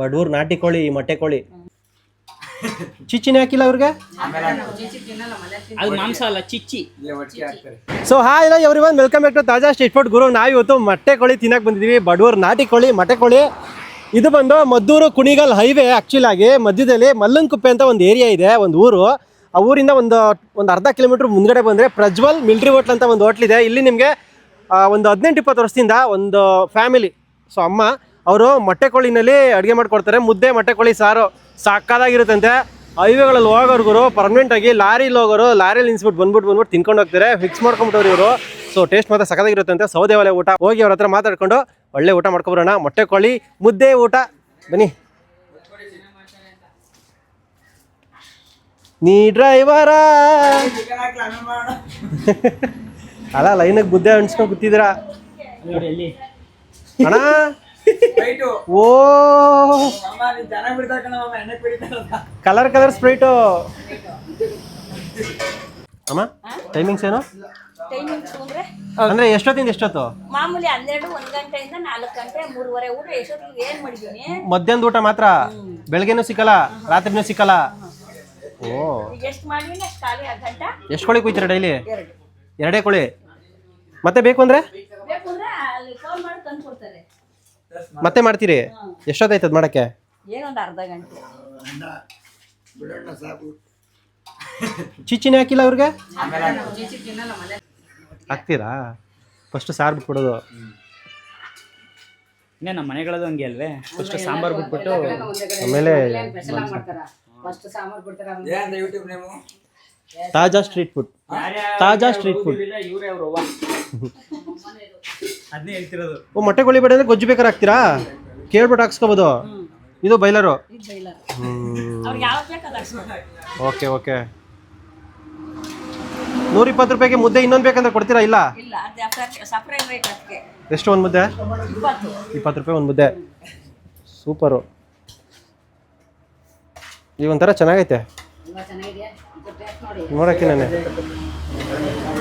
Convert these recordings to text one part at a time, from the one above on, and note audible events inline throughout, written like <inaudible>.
ಬಡವ್ರು ನಾಟಿ ಕೋಳಿ ಮೊಟ್ಟೆ ಕೋಳಿ. ಚಿಚ್ಚಿನ ಹಾಕಿಲ್ಲ ಅವ್ರಿಗೆ? ಅದು ಮಾಂಸ ಅಲ್ಲ ಚಿಚ್ಚಿ. ಸೊ ಹಾಯ್ ಎಲ್ಲ everyone welcome back to Taaza street food ಗುರು ನಾವು ಇವತ್ತು ಮೊಟ್ಟೆ ಕೋಳಿ ತಿನ್ನಕ್ಕೆ ಬಂದಿದ್ದೀವಿ ಬಡವರು ನಾಟಿ ಕೋಳಿ ಮೊಟ್ಟೆ ಕೋಳಿ. ಇದು ಬಂದು ಮದ್ದೂರು ಕುಣಿಗಲ್ ಹೈವೇ ಆ್ಯಕ್ಚುಲ್ ಆಗಿ ಮಧ್ಯದಲ್ಲಿ ಮಲ್ಲಂಕುಪ್ಪೆ ಅಂತ ಒಂದು ಏರಿಯಾ ಇದೆ ಒಂದು ಊರು. ಆ ಊರಿಂದ ಒಂದು ಒಂದು ಅರ್ಧ ಕಿಲೋಮೀಟ್ರ್ ಮುಂದ್ಗಡೆ ಬಂದರೆ ಪ್ರಜ್ವಲ್ ಮಿಲ್ಟ್ರಿ ಹೋಟ್ಲ್ ಅಂತ ಒಂದು ಹೋಟ್ಲಿದೆ ಇದೆ. ಇಲ್ಲಿ ನಿಮಗೆ ಒಂದು ಹದಿನೆಂಟು ಇಪ್ಪತ್ತು ವರ್ಷದಿಂದ ಒಂದು ಫ್ಯಾಮಿಲಿ ಸೊ ಅಮ್ಮ ಅವರು ಮೊಟ್ಟೆ ಕೋಳಿನಲ್ಲಿ ಅಡುಗೆ ಮಾಡಿಕೊಡ್ತಾರೆ. ಮುದ್ದೆ ಮೊಟ್ಟೆ ಕೋಳಿ ಸಾರು ಸಾಕಾದಾಗಿರುತ್ತಂತೆ. ಹೈವೇಗಳಲ್ಲಿ ಹೋಗೋರ್ಗುರು ಪರ್ಮನೆಂಟ್ ಆಗಿ ಲಾರಿಲಿ ಹೋಗೋರು ಲಾರಿಲಿ ನಿಲ್ಸ್ಬಿಟ್ಟು ಬಂದ್ಬಿಟ್ಟು ಬಂದ್ಬಿಟ್ಟು ತಿನ್ಕೊಂಡು ಹೋಗ್ತಾರೆ. ಫಿಕ್ಸ್ ಮಾಡ್ಕೊಂಬಿಟ್ಟವ್ರು ಇವರು. ಸೊ ಟೇಸ್ಟ್ ಮಾತ್ರ ಸಕ್ಕದಾಗಿರುತ್ತಂತೆ ಸೌದೆ ಒಲೆ ಊಟ. ಹೋಗಿ ಅವ್ರ ಹತ್ರ ಮಾತಾಡ್ಕೊಂಡು ಒಳ್ಳೆ ಊಟ ಮಾಡ್ಕೊಬರೋಣ ಮೊಟ್ಟೆ ಕೋಳಿ ಮುದ್ದೆ ಊಟ. ಬನ್ನಿ. ನೀ ಡ್ರೈವರ <laughs> ಅಲ್ಲ ಲೈನಾಗ ಮುದ್ದೆ ಅನ್ಸ್ಕೊಂಡು ಕೂತಿದ್ದೀರಾ? ಅಣ್ಣ? ಓ. ಕಲರ್ ಕಲರ್ ಸ್ಪ್ರೈಟು ಅಮ್ಮ ಟೈಮಿಂಗ್ಸ್ ಏನು? ಟೈಮಿಂಗ್ಸ್ ಅಂದ್ರೆ ಅಂದ್ರೆ ಎಷ್ಟೊತ್ತಿಂದ ಎಷ್ಟೊತ್ತು? ಮಾಮೂಲಿ ಹನ್ನೆರಡು ಒಂದ್ ಗಂಟೆಯಿಂದ ನಾಲ್ಕು ಗಂಟೆ ಮೂರುವರೆ ಊಟ. ಎಷ್ಟೊತ್ತಿಗೆ ಏನ್ ಮಾಡಿದೀನಿ? ಮಧ್ಯಾಹ್ನದ ಊಟ ಮಾತ್ರ? ಬೆಳಗ್ಗೆನೂ ಸಿಕ್ಕಲ್ಲ ರಾತ್ರಿನೂ ಸಿಕ್ಕಲ್ಲ? ಓ. ಈಗ ಎಷ್ಟು ಮಾಡಿದೀನಿ? ಅಷ್ಟು ಖಾಲಿ ಆ ಗಂಟ. ಎಷ್ಟು ಕೋಳಿ ಕುಯ್ತೀರಾ ಡೈಲಿ ಎರಡೇ. ಕೋಳಿ. ಮತ್ತೆ ಬೇಕು ಅಂದ್ರೆ ಬೇಕು ಅಂದ್ರೆ ಅಲ್ಲಿ ಫೋನ್ ಮಾಡಿ ತಂದು ಕೊಡ್ತಾರೆ ಮತ್ತೆ ಮಾಡ್ತೀರಿ? ಎಷ್ಟೊತ್ತಾಯ್ತದ ಮಾಡಕ್ಕೆ? ಏನೊಂದು ಅರ್ಧ ಗಂಟೆ. ಚಿಚಿನ ಹಾಕಿಲ್ಲ ಅವ್ರಿಗೆ? ಹಾಕ್ತೀರಾ? ಫಸ್ಟ್ ಸಾರು ಬಿಟ್ಬಿಡೋದು. ಇನ್ನೇ ನಮ್ಮ ಮನೆಗಳದು ಹಂಗೆ ಅಲ್ವೇ? ಫಸ್ಟ್ ಸಾಂಬಾರ್ ಬಿಟ್ಬಿಟ್ಟು ಆಮೇಲೆ Taaza street food Taaza street food ಅದನ್ನೇ ಹೇಳ್ತಿರೋದು. ಓ ಮೊಟ್ಟೆ ಕೋಳಿ ಬೇಡ ಅಂದ್ರೆ ಗೊಜ್ಜು ಬೇಕಾದ್ರೆ ಹಾಕ್ತೀರಾ? ಕೇಳ್ಬಿಟ್ಟು ಹಾಕ್ಸ್ಕೋಬೋದು. ಇದು ಬೈಲರು. Okay okay. ನೂರಿಪ್ಪತ್ತು ರೂಪಾಯಿಗೆ ಮುದ್ದೆ ಇನ್ನೊಂದು ಬೇಕಂದ್ರೆ ಕೊಡ್ತೀರಾ ಇಲ್ಲ? ಎಷ್ಟು ಒಂದು ಮುದ್ದೆ? ಇಪ್ಪತ್ತು. ಇಪ್ಪತ್ತು ರೂಪಾಯಿ ಒಂದು ಮುದ್ದೆ. ಸೂಪರು. ಈಗ ಒಂಥರ ಚೆನ್ನಾಗೈತೆ. ನೋಡಕ್ಕೆ ನಾನೇ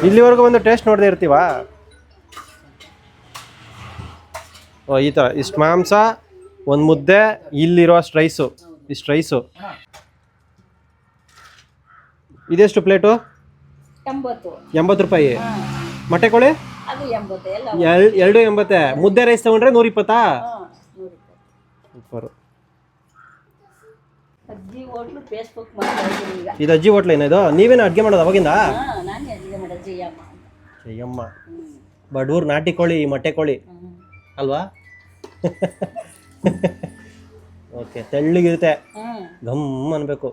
ಇಲ್ಲಿವರೆಗೂ ಬಂದು ಟೇಸ್ಟ್ ನೋಡದೆ ಇರ್ತೀವಾ? ಓ ಈ ಥರ ಇಷ್ಟು ಮಾಂಸ ಒಂದು ಮುದ್ದೆ ಇಲ್ಲಿರೋ ಅಷ್ಟು ರೈಸು ಇಷ್ಟು ರೈಸು ಇದೆಷ್ಟು ಪ್ಲೇಟು ಎಂಬತ್ತು. ರೂಪಾಯಿ. ಮೊಟ್ಟೆ ಕೋಳಿ? ಎರಡು ಎಂಬತ್ತೆ. ಮುದ್ದೆ ರೈಸ್ ತಗೊಂಡ್ರೆ ನೂರಿಪ್ಪತ್ತಾ. ಸೂಪರು. ಅಜ್ಜಿ ಹೋಟ್ಲು ಫೇಸ್ಬುಕ್ ಮಾಡ್ತಾ ಇದ್ದೀನಿ ಈಗ. ಇದು ಅಜ್ಜಿ ಹೋಟ್ಲ್ ಏನಿದು ನೀವೇನು ಅಡುಗೆ ಮಾಡೋದು ಅವಾಗಿಂದ? ಹಾಂ ನಾನೇ ಅಜ್ಜಿಗೆ ಮಾಡೋದು ಜಯಮ್ಮ ಅಂತ. ಅಯ್ಯಮ್ಮ ಬಡೂರು ನಾಟಿ ಕೋಳಿ ಮೊಟ್ಟೆ ಕೋಳಿ. ಅಲ್ವಾ? ಓಕೆ ತೆಳ್ಳಗಿರುತ್ತೆ. ಹ್ಞೂ ಘಮ್ ಅನ್ಬೇಕು.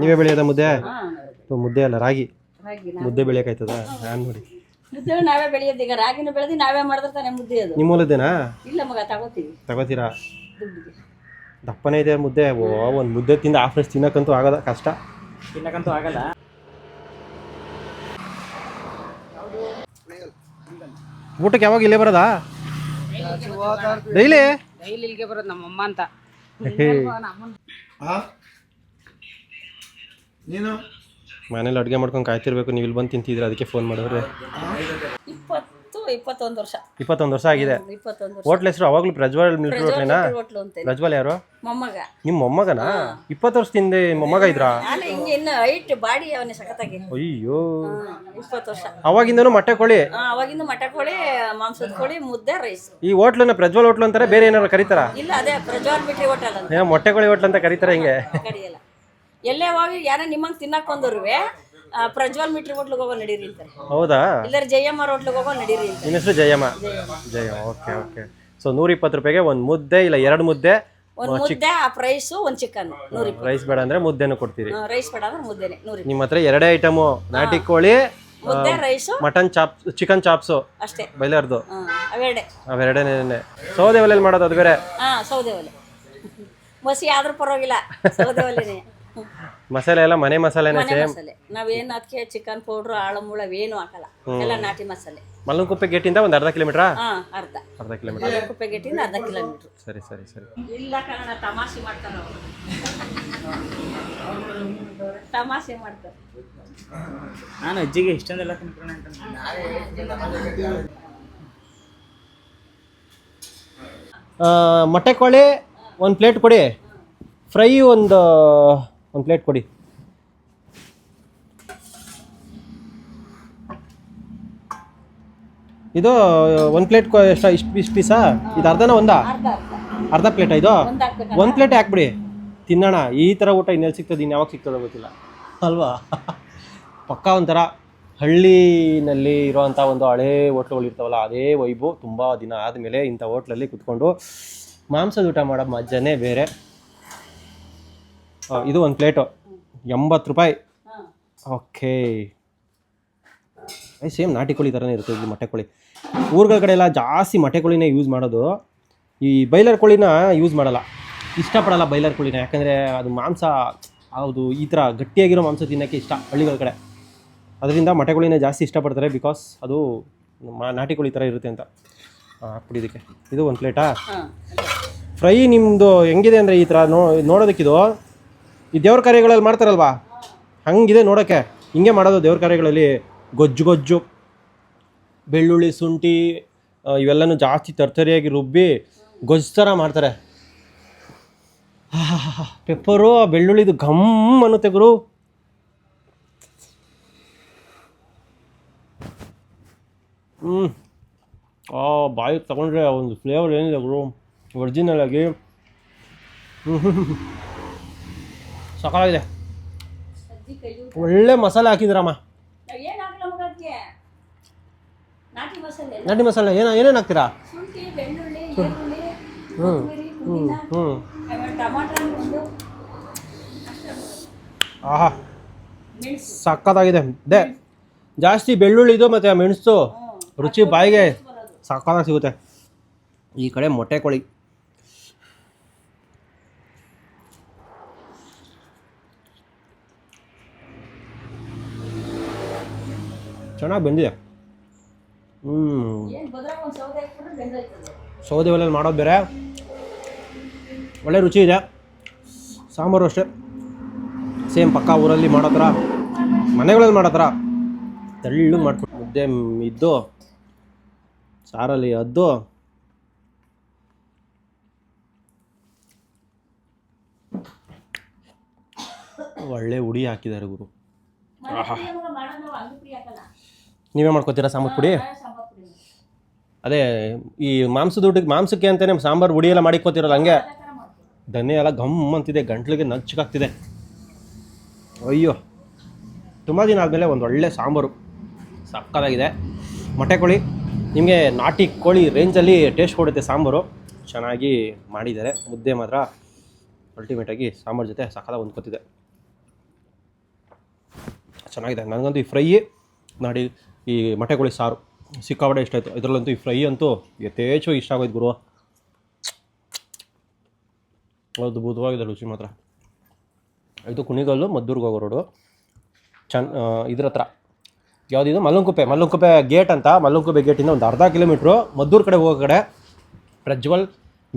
ನೀವೇ ಬೆಳೆಯೋದ ಮುದ್ದೆ? ಹಾಂ ಮುದ್ದೆ ಅಲ್ಲ ರಾಗಿ. ರಾಗಿ ಮುದ್ದೆ ಬೆಳೆಯೋಕಾಯ್ತದ? ನಾನು ನೋಡಿ. ಮುದ್ದೆ ನಾವೇ ಬೆಳೆಯೋದು. ಈಗ ರಾಗಿನ ಬೆಳೆದು ನಾವೇ ಮಾಡಿದ್ರೆ ತಾನೇ ಮುದ್ದೆ ಅದು. ನಿಮ್ಮ ಮೂಲದ್ದೇನಾ ಇಲ್ಲ ಮಗ ತಗೋತೀವಿ. ತಗೋತೀರಾ? ದುಡ್ಡಿಗೆ. ದಪ್ಪನೇ ಇದೆ ಮುದ್ದೆ. ಓ ಒಂದು ಮುದ್ದೆ ತಿಂದು ಆಫ್ರೆಸ್ ರೈಸ್ ತಿನ್ನಕ್ಕಂತೂ ಆಗೋದ ಕಷ್ಟ. ತಿನ್ನಕ್ಕಂತೂ ಆಗಲ್ಲ. ಊಟಕ್ಕೆ ಯಾವಾಗ ಇಲ್ಲೇ ಬರೋದಾ? ಡೈಲಿ? ಡೈಲಿ ಇಲ್ಲಿಗೆ ಬರೋದು ನಮ್ಮಮ್ಮ ಅಂತ. ಮನೇಲಿ ಅಡುಗೆ ಮಾಡ್ಕೊಂಡು ಕಾಯ್ತಿರ್ಬೇಕು ನೀವು ಇಲ್ಲಿ ಬಂದು ತಿಂತಿದ್ರೆ ಅದಕ್ಕೆ ಫೋನ್ ಮಾಡಿದ್ರೆ. ಇಪ್ಪತ್ತು ಇಪ್ಪತ್ತೊಂದು ವರ್ಷ. ಇಪ್ಪತ್ತೊಂದು ವರ್ಷ ಆಗಿದೆ. ಇಪ್ಪತ್ತೊಂದು ವರ್ಷ. ಹೋಟ್ಲ್ ಹೆಸರು ಅವಾಗಲೂ ಪ್ರಜ್ವಲ್ ಮಿಲ್ಟ್ರಿ ಹೋಟ್ಲೇನಾ ಹೋಟ್ಲು ಅಂತ ಪ್ರಜ್ವಲ್ ಯಾರು? ಮೊಮ್ಮಗ. ನಿಮ್ಮ ಮೊಮ್ಮಗನಾ? ಇಪ್ಪತ್ತು ವರ್ಷದಿಂದ ಮೊಮ್ಮಗ ಇದ್ರಾ? ನಾನು ಹಿಂಗೆ ಇನ್ನು ಹೈಟ್ ಬಾಡಿ ಅವನೇ ಸಖತ್ತಾಗಿ. ಅಯ್ಯೋ. ಇಪ್ಪತ್ತು ವರ್ಷ. ಅವಾಗಿಂದನೂ ಮೊಟ್ಟೆ ಕೋಳಿ? ಆ, ಅವಾಗಿಂದ ಕೋಳಿ ಮಾಂಸದ ಕೋಳಿ ಮುದ್ದೆ ರೈಸ್ ಈ ಹೋಟ್ಲನ್ನ ಪ್ರಜ್ವಲ್ ಹೋಟ್ಲು ಅಂತಾರೆ ಬೇರೆ ಏನಾರು ಕರೀತಾರ? ಇಲ್ಲ ಅದೇ ಪ್ರಜ್ವಲ್ ಬಿಟ್ರಿ ಹೋಟೆಲ್ ಅಂತ. ಮೊಟ್ಟೆ ಕೋಳಿ ಹೋಟ್ಲ್ ಅಂತ ಕರೀತಾರೆ ಹಿಂಗೆ? ಕಡಿಯಲ್ಲ ಎಲ್ಲೇ ಹೋಗಿ ಯಾರೋ ನಿಮ್ಮಂಗೆ ತಿನ್ನಕ್ ಬಂದವ್ರುವೆ ಆ, ಪ್ರಜ್ವಲ್ ಮಿಟ್ರಿ ಹೋಟ್ಲಿಗೆ ಹೋಗೋ ನಡೀರಿ ಅಂತಾರೆ. ಹೌದಾ? ಇಲ್ಲರ ಜಯಮ್ಮ ಹೋಟ್ಲಿಗೆ ಹೋಗೋ ನಡೀರಿ ಅಂತಾರೆ. ನಿನ್ನ ಹೆಸರು Jayamma? Jayamma okay okay. So ನೂರ ಇಪ್ಪತ್ತು ರೂಪಾಯಿಗೆ ಒಂದು ಮುದ್ದೆ ಇಲ್ಲ ಎರಡು ಮುದ್ದೆ ಒಂದು ಮುದ್ದೆ ಆ ಪ್ರೈಸು ಒಂದು ಚಿಕನ್ ನೂರ ರೈಸ್ ಬೇಡ ಅಂದ್ರೆ ಮುದ್ದೆನೂ ಕೊಡ್ತೀರಿ. ರೈಸ್ ಬೇಡ ಅಂದ್ರೆ ಮುದ್ದೆನೆ ನೂರ ನಿಮ್ಮ ಹತ್ರ ಎರಡೇ ಐಟಮು ನಾಟಿ ಕೋಳಿ ಮುದ್ದೆ rice mutton chops chicken chops ಅಷ್ಟೇ. ಬೈಲರ್ದು. ಅವೆರಡೆ. ಅವೆರಡೇನೆ ಸೌದೆ ಒಲೆಯಲ್ಲಿ ಮಾಡೋದು ಅದು ಬೇರೆ ಹಾಂ ಸೌದೆ ಒಲೆ. <laughs> ಮಸಿ ಆದ್ರೂ ಪರವಾಗಿಲ್ಲ ಸೌದೆ ಒಲೆನೇ. ಮಸಾಲೆ ಎಲ್ಲ ಮನೆ ಮಸಾಲೆನೇ ಮನೆ ಸೇಮ್ ಮಸಾಲೆ. ನಾವೇನು ಅದಕ್ಕೆ ಚಿಕನ್ ಪೌಡರ್ ಆಳ ಮುಳ ಏನು ಹಾಕಲ್ಲ. ಎಲ್ಲ ನಾಟಿ ಮಸಾಲೆ. ಮಲ್ಲಂಕುಪ್ಪೆ ಗೇಟಿಂದ ಒಂದು ಅರ್ಧ ಕಿಲೋಮೀಟ್ರಾ? ಹಾಂ ಅರ್ಧ. ಅರ್ಧ ಕಿಲೋಮೀಟರ್. ಕುಪ್ಪೆ ಗೇಟಿಂದ ಅರ್ಧ ಕಿಲೋಮೀಟ್ರ್. ಸರಿ ಸರಿ ಸರಿ. ಇಲ್ಲ ಕಾರಣ ತಮಾಷೆ ಮಾಡ್ತಾರೆ ಅವರು. ತಮಾಷೆ ಮಾಡ್ತಾರೆ. ನಾನು ಅಜ್ಜಿಗೆ ಇಷ್ಟೊಂದೆಲ್ಲ ತಿನ್ಕೊಳ್ಳೋಣ ಅಂತ ಆ, ಮೊಟ್ಟೆ ಕೋಳಿ ಒಂದು ಪ್ಲೇಟ್ ಕೊಡಿ. ಫ್ರೈ ಒಂದು ಒಂದು ಪ್ಲೇಟ್ ಕೊಡಿ. ಇದು ಒಂದು ಪ್ಲೇಟ್ ಎಷ್ಟು ಇಷ್ಟು ಇಷ್ಟು ಪೀಸಾ? ಇದು ಅರ್ಧನ ಒಂದಾ? ಅರ್ಧ ಪ್ಲೇಟಾ ಇದು? ಒಂದ್ ಪ್ಲೇಟ್ ಹಾಕ್ಬಿಡಿ ತಿನ್ನೋಣ. ಈ ಥರ ಊಟ ಇನ್ನೆಲ್ಲಿ ಸಿಗ್ತದೆ ಇನ್ನು ಯಾವಾಗ ಸಿಗ್ತದೆ ಗೊತ್ತಿಲ್ಲ. ಅಲ್ವಾ? ಪಕ್ಕ ಒಂಥರ ಹಳ್ಳಿನಲ್ಲಿ ಇರೋವಂಥ ಒಂದು ಹಳೇ ಹೋಟ್ಲುಗಳು ಇರ್ತಾವಲ್ಲ ಅದೇ ವೈಬು. ತುಂಬ ದಿನ ಆದಮೇಲೆ ಇಂಥ ಹೋಟ್ಲಲ್ಲಿ ಕುತ್ಕೊಂಡು ಮಾಂಸದ ಊಟ ಮಾಡೋ ಮಜ್ಜನೇ ಬೇರೆ. ಇದು ಒಂದು ಪ್ಲೇಟು ಎಂಬತ್ತು ರೂಪಾಯಿ. ಓಕೆ. ಸೇಮ್ ನಾಟಿ ಕೋಳಿ ಥರನೇ ಇರುತ್ತೆ ಇಲ್ಲಿ ಮೊಟ್ಟೆ ಕೋಳಿ. ಊರುಗಳ ಕಡೆ ಎಲ್ಲ ಜಾಸ್ತಿ ಮೊಟ್ಟೆ ಕೋಳಿನೇ ಯೂಸ್ ಮಾಡೋದು. ಈ ಬೈಲರ್ ಕೋಳಿನ ಯೂಸ್ ಮಾಡಲ್ಲ. ಇಷ್ಟಪಡಲ್ಲ ಬೈಲರ್ ಕೋಳಿನ. ಯಾಕಂದರೆ ಅದು ಮಾಂಸ ಹೌದು ಈ ಥರ ಗಟ್ಟಿಯಾಗಿರೋ ಮಾಂಸ ತಿನ್ನೋಕ್ಕೆ ಇಷ್ಟ ಹಳ್ಳಿಗಳ ಕಡೆ. ಅದರಿಂದ ಮೊಟ್ಟೆ ಕೋಳಿನ ಜಾಸ್ತಿ ಇಷ್ಟಪಡ್ತಾರೆ ಬಿಕಾಸ್ ಅದು ಮಾ- ನಾಟಿ ಕೋಳಿ ಥರ ಇರುತ್ತೆ ಅಂತ. ಹಾಕ್ಬಿಡಿ ಇದಕ್ಕೆ ಇದು ಒಂದು ಪ್ಲೇಟಾ. ಫ್ರೈ ನಿಮ್ಮದು ಹೆಂಗಿದೆ ಅಂದರೆ ಈ ಥರ ನೋ ನೋಡೋದಕ್ಕಿದು ಈ ದೇವ್ರ ಕಾರ್ಯಗಳಲ್ಲಿ ಮಾಡ್ತಾರಲ್ವಾ? ಹಂಗಿದೆ ನೋಡೋಕ್ಕೆ ಹಿಂಗೆ ಮಾಡೋದು ದೇವ್ರ ಕಾರ್ಯಗಳಲ್ಲಿ. ಗೊಜ್ಜು ಗೊಜ್ಜು, ಬೆಳ್ಳುಳ್ಳಿ, ಶುಂಠಿ ಇವೆಲ್ಲನೂ ಜಾಸ್ತಿ ತರ್ತರಿಯಾಗಿ ರುಬ್ಬಿ ಗೊಜ್ಜು ಥರ ಮಾಡ್ತಾರೆ. ಪೆಪ್ಪರು, ಆ ಬೆಳ್ಳುಳ್ಳಿದು ಘಮ್ ಅನ್ನುತ್ತೆ ಗುರು. ಹ್ಞೂ ಆ, ಬಾಯಿ ತಗೊಂಡ್ರೆ ಒಂದು ಫ್ಲೇವರ್ ಏನಿದೆ ಗುರು? ಒರಿಜಿನಲ್ ಆಗಿ. ಸಕಾಲಾಗಿದೆ. ಒಳ್ಳೆ ಮಸಾಲೆ ಹಾಕಿದ್ರಮ್ಮ? ನಾಟಿ ಮಸಾಲೆ ಏನ ಏನೇನು ಹಾಕ್ತೀರಾ? ಬೆಳ್ಳುಳ್ಳಿ ಹ್ಞೂ ಟಮಾಟ ಒಂದು ಆಹಾ. ಸಕ್ಕತ್ತಾಗಿದೆ. ದೇ ಜಾಸ್ತಿ ಬೆಳ್ಳುಳ್ಳಿದು ಮತ್ತು ಮೆಣಸು ರುಚಿ ಬಾಯಿಗೆ ಸಕ್ಕತ್ತಾಗಿ ಸಿಗುತ್ತೆ. ಈ ಕಡೆ ಮೊಟ್ಟೆ ಕೋಳಿ. ಚೆನ್ನಾಗಿ ಬಂದಿದೆ. ಸೌದೆ ಒಲೆಯಲ್ಲಿ ಮಾಡೋದು ಬೇರೆ. ಒಳ್ಳೆ ರುಚಿ ಇದೆ. ಸಾಂಬಾರು ಅಷ್ಟೇ. ಸೇಮ್ ಪಕ್ಕ ಊರಲ್ಲಿ ಮಾಡೋ ಥರ ಮನೆಗಳಲ್ಲಿ ಮಾಡೋ ಥರ. ತೆಳ್ಳಗೆ ಮಾಡ್ಕೊಟ್ಟು ಮುದ್ದೆ ಇದ್ದು ಸಾರಲ್ಲಿ ಅದ್ದು. ಒಳ್ಳೆ ಉಡಿ ಹಾಕಿದ್ದಾರೆ ಗುರು. ನಾವು ಮಾಡ್ಕೊತೀರಾ ಸಾಂಬಾರು ಪುಡಿ? ಅದೇ, ಈ ಮಾಂಸದ ಊಟಕ್ಕೆ ಮಾಂಸಕ್ಕೆ ಅಂತಲೇ ಸಾಂಬಾರು ಉಡಿ ಎಲ್ಲ ಮಾಡಿಕೊತಿರಲ್ಲ ಹಂಗೆ? ಧನ್ಯ ಎಲ್ಲ ಘಮ್ ಅಂತಿದೆ, ಗಂಟ್ಲಿಗೆ ನಚ್ಚಕ್ಕಾಗ್ತಿದೆ ಅಯ್ಯೋ, ತುಂಬ ದಿನ ಆದಮೇಲೆ ಒಂದು ಒಳ್ಳೆ ಸಾಂಬಾರು. ಸಕ್ಕದಾಗಿದೆ ಮೊಟ್ಟೆ ಕೋಳಿ, ನಿಮಗೆ ನಾಟಿ ಕೋಳಿ ರೇಂಜಲ್ಲಿ ಟೇಸ್ಟ್ ಕೊಡುತ್ತೆ ಸಾಂಬಾರು. ಚೆನ್ನಾಗಿ ಮಾಡಿದ್ದಾರೆ. ಮುದ್ದೆ ಮಾತ್ರ ಅಲ್ಟಿಮೇಟಾಗಿ ಸಾಂಬಾರು ಜೊತೆ ಸಕ್ಕತ್ತಾಗಿ ಹೊಂದ್ಕೊತಿದೆ. ಚೆನ್ನಾಗಿದೆ. ನನಗಂತೂ ಈ ಫ್ರೈ ನಾಡಿ ಈ ಮೊಟ್ಟೆ ಕೋಳಿ ಸಾರು. ಸಿಕ್ಕಾಪಟ್ಟೆ ಇಷ್ಟ ಆಯಿತು. ಇದರಲ್ಲಂತೂ ಈ ಫ್ರೈ ಅಂತೂ ಯಥೇಚ್ಛವಾಗಿ ಇಷ್ಟ ಆಗೋಯ್ತು ಗುರು. ಅದ್ಭುತವಾಗಿದೆ ರುಚಿ ಮಾತ್ರ. ಇದು ಕುಣಿಗಲ್ಲು, ಮದ್ದೂರ್ಗೆ ಹೋಗೋ ರೋಡು ಚನ್ ಇದ್ರ ಹತ್ರ. ಯಾವುದಿದು? ಮಲ್ಲಂಕುಪ್ಪೆ. ಮಲ್ಲಂಕುಪ್ಪೆ ಗೇಟ್ ಅಂತ. ಮಲ್ಲಂಕುಪ್ಪೆ ಗೇಟಿಂದ ಒಂದು ಅರ್ಧ ಕಿಲೋಮೀಟ್ರು. ಮದ್ದೂರು ಕಡೆ ಹೋಗೋ ಕಡೆ ಪ್ರಜ್ವಲ್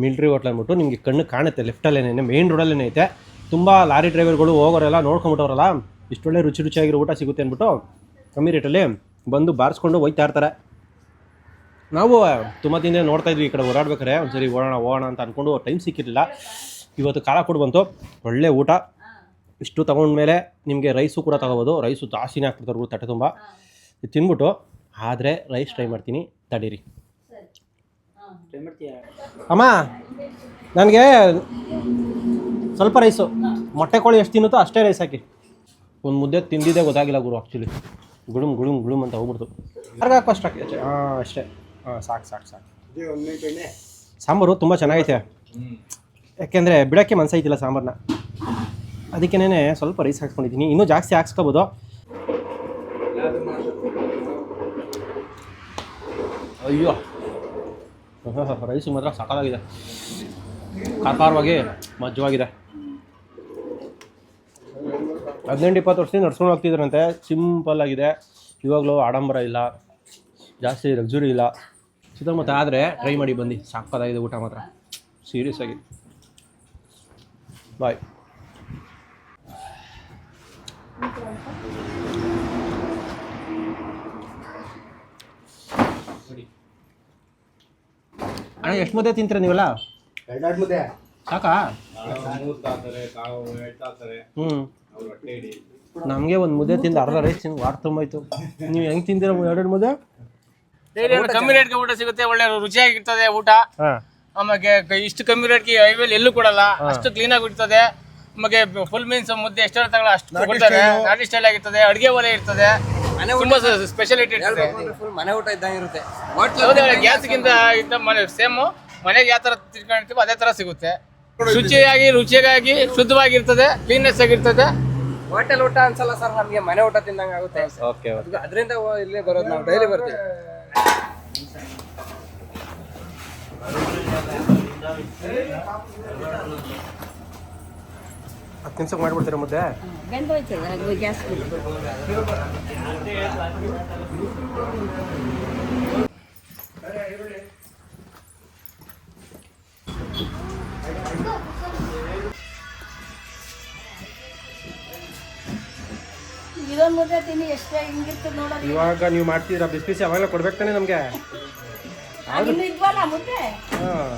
ಮಿಲ್ಟ್ರಿ ಹೋಟ್ಲ್ ಅಂದ್ಬಿಟ್ಟು ನಿಮಗೆ ಕಣ್ಣು ಕಾಣುತ್ತೆ. ಲೆಫ್ಟಲ್ಲೇನೆ ಮೇನ್ ರೋಡಲ್ಲೇ ಐತೆ. ತುಂಬ ಲಾರಿ ಡ್ರೈವರ್ಗಳು ಹೋಗೋರೆಲ್ಲ ನೋಡ್ಕೊಂಬಿಟ್ಟವ್ರಲ್ಲ ಇಷ್ಟೊಳ್ಳೆ ರುಚಿ ರುಚಿಯಾಗಿರೋ ಊಟ ಸಿಗುತ್ತೆ ಅಂದ್ಬಿಟ್ಟು ಕಮ್ಮಿ ರೇಟಲ್ಲಿ ಬಂದು ಬಾರಿಸ್ಕೊಂಡು ಹೋಗ್ತಾ ಇರ್ತಾರೆ. ನಾವು ತುಂಬ ದಿನ ನೋಡ್ತಾ ಇದ್ವಿ ಈ ಕಡೆ ಓಡಾಡ್ಬೇಕಾರೆ ಒಂದ್ಸರಿ ಓಡೋಣ, ಹೋಗೋಣ ಅಂತ ಅಂದ್ಕೊಂಡು ಟೈಮ್ ಸಿಕ್ಕಿರಲಿಲ್ಲ. ಇವತ್ತು ಕಾಲ ಕೊಡು ಬಂತು. ಒಳ್ಳೆ ಊಟ. ಇಷ್ಟು ತೊಗೊಂಡ್ಮೇಲೆ ನಿಮಗೆ ರೈಸು ಕೂಡ ತಗೋಬೋದು. ರೈಸು ಜಾಸ್ತಿನೇ ಹಾಕ್ಬಿಡ್ತಾರೆ ತಟ್ಟೆ ತುಂಬ. ಇದು ತಿನ್ಬಿಟ್ಟು, ಆದರೆ ರೈಸ್ ಟ್ರೈ ಮಾಡ್ತೀನಿ. ತಡೀರಿ. ಅಮ್ಮ, ನನಗೆ ಸ್ವಲ್ಪ ರೈಸು ಮೊಟ್ಟೆ ಕೋಳಿ ಎಷ್ಟು ತಿನ್ನುತ್ತೋ ಅಷ್ಟೇ ರೈಸ್ ಹಾಕಿ. ಒಂದು ಮುದ್ದೆ ತಿಂದಿದ್ದೇ ಗೊತ್ತಾಗಿಲ್ಲ ಗುರು ಆ್ಯಕ್ಚುಲಿ ಗುಡುಮ್ ಗುಳುಮ್ ಗುಳುಮ್ ಅಂತ ಹೋಗ್ಬಿಡ್ತು. ಯಾರಿಗೆ ಫಸ್ಟ್ ಅಷ್ಟು ಹಾಕಿ ಹಾಂ ಅಷ್ಟೇ. ಹಾಂ ಸಾಕು ಸಾಕು ಸಾಕು. ಸಾಂಬಾರು ತುಂಬ ಚೆನ್ನಾಗೈತೆ. ಯಾಕೆಂದರೆ ಬಿಡೋಕ್ಕೆ ಮನಸ್ಸೈತಿಲ್ಲ ಸಾಂಬಾರನ್ನ ಅದಕ್ಕೇನೆ ಸ್ವಲ್ಪ ರೈಸ್ ಹಾಕ್ಸ್ಕೊಂಡಿದ್ದೀನಿ. ಇನ್ನೂ ಜಾಸ್ತಿ ಹಾಕ್ಸ್ಕೊಬೋದು. ಅಯ್ಯೋ. <laughs> ರೈಸು ಮಾತ್ರ ಸಕಾಲಾಗಿದೆ ಖಾರವಾಗಿ ಮಜ್ಜವಾಗಿದೆ. ಹದಿನೆಂಟು ಇಪ್ಪತ್ತು ವರ್ಷದಿಂದ ನಡ್ಸ್ಕೊಂಡು ಹೋಗ್ತಿದ್ರಂತೆ. ಸಿಂಪಲ್ ಆಗಿದೆ. ಇವಾಗಲೂ ಆಡಂಬರ ಇಲ್ಲ. ಜಾಸ್ತಿ ಲಕ್ಸುರಿ ಇಲ್ಲ. ಸುತ್ತಮುತ್ತ ಆದರೆ ಟ್ರೈ ಮಾಡಿ ಬಂದು ಸಾಕಾಗಿದೆ ಊಟ ಮಾತ್ರ. ಸೀರಿಯಸ್ ಆಗಿ. ಬಾಯ್ ಅಣ್ಣ ಎಷ್ಟು ಮುದ್ದೆ ತಿಂತೀರ ನೀವೆಲ್ಲ? ಸಾಕಾ? ಹ್ಞೂ ನಮಗೆ ಒಂದು ಮುದ್ದೆ ತಿಂದು ಅರ್ಧ ರೈಸ್ ತಿಂದು ವಾರ ತುಂಬಾಯ್ತು. ನೀವು ಹೆಂಗೆ ತಿಂದಿರ ಎರಡು ಮುದ್ದೆ? ಕಮ್ಮಿ ರೇಟ್ಗೆ ಊಟ ಸಿಗುತ್ತೆ ಒಳ್ಳೆ ರುಚಿಯಾಗಿರ್ತದೆ ಊಟ. ಹಾಂ. ಆಮೇಲೆ ಇಷ್ಟು ಕಮ್ಮಿ ರೇಟ್ಗೆ ಹೈವೇಲಿ ಎಲ್ಲೂ ಕೊಡಲ್ಲ ಅಷ್ಟು ಕ್ಲೀನ್ ಆಗಿ ಇರ್ತದೆ ಆಮೇಲೆ ಫುಲ್ ಮೀನ್ಸ್ ಮುದ್ದೆ ಎಷ್ಟು ತಗೊಳ್ಳ ಅಷ್ಟು ಕೊಡ್ತಾರೆ. ನಾಟಿ ಸ್ಟೈಲ್ ಆಗಿರ್ತದೆ ಅಡುಗೆ ಒಲೆ ಇರ್ತದೆ. ತುಂಬಾ ಸ್ಪೆಷಾಲಿಟಿ ಇರ್ತದೆ. ಮನೆ ಊಟ ಇದ್ದಂಗೆ ಇರುತ್ತೆ. ಗ್ಯಾಸ್ಗಿಂತ ಇದ್ದ ಮನೆ ಸೇಮ್ ಮನೆಗೆ ಯಾವ ತರ ತಿಳ್ಕೊಂಡಿರ್ತೀವೋ ಅದೇ ತರ ಸಿಗುತ್ತೆ. ಶುಚಿಯಾಗಿ ರುಚಿಯಾಗಿ ಶುದ್ಧವಾಗಿರ್ತದೆ ಕ್ಲೀನ್ನೆಸ್ ಆಗಿರ್ತದೆ. ಹೋಟೆಲ್ ಊಟ ಅನ್ಸಲ್ಲ ಸರ್ ನಮಗೆ ಮನೆ ಊಟ ತಿಂದಂಗ ಆಗುತ್ತೆ. ಓಕೆ ಅದರಿಂದ ಇಲ್ಲೇ ಬರೋದು ನಾವು ಡೈಲಿ ಬರ್ತೀವಿ. ಹತ್ತು ನಿಮಿಷಕ್ಕೆ ಮಾಡಿಬಿಡ್ತೀರಾ ಮುದ್ದೆ? ಗ್ಯಾಸ್ ಇದೊಂದು ಮುದ್ದೆ ತಿನ್ನಿ ಎಷ್ಟೇ ಹಿಂಗಿರ್ತದೆ ನೋಡೋದು. ಇವಾಗ ನೀವು ಮಾಡ್ತಿದ್ದೀರಾ ಬಿಸಿ ಬಿಸಿ ಅವಾಗಲೇ ಕೊಡ್ಬೇಕು ತಾನೆ ನಮಗೆ? ಇನ್ನು ಇದ್ವಲ್ಲ ಮುದ್ದೆ ಹಾಂ.